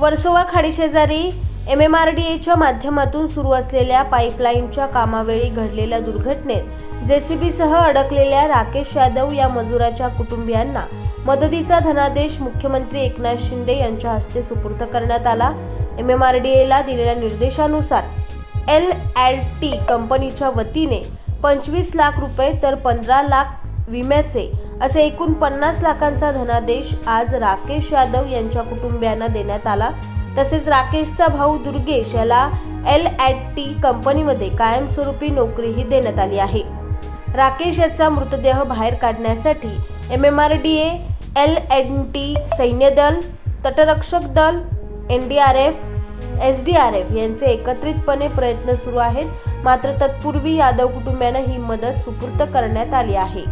वर्सोवा खाडीशेजारी M M R D एच्या माध्यमातून सुरू असलेल्या पाईपलाईनच्या कामावेळी घडलेल्या दुर्घटनेत जेसीबीसह अडकलेल्या राकेश यादव या मजुराच्या कुटुंबियांना मदतीचा धनादेश मुख्यमंत्री एकनाथ शिंदे यांच्या हस्ते सुपूर्द करण्यात आला. एम एम आर डी एला दिलेल्या निर्देशानुसार एल एल टी कंपनीच्या वतीने पंचवीस लाख रुपये तर पंधरा लाख विम्याचे असे एकूण पन्नास लाखांचा धनादेश आज राकेश यादव यांच्या कुटुंबियांना देण्यात आला. तसेच राकेशचा भाऊ दुर्गेश याला एल ॲट टी कंपनीमध्ये कायमस्वरूपी नोकरीही देण्यात आली आहे. राकेश याचा मृतदेह बाहेर काढण्यासाठी M M R D A L N T सैन्यदल तटरक्षक दल N D R F S D R F यांचे एकत्रितपणे प्रयत्न सुरू आहेत. मात्र तत्पूर्वी यादव कुटुंबियांना ही मदत सुपूर्द करण्यात आली आहे.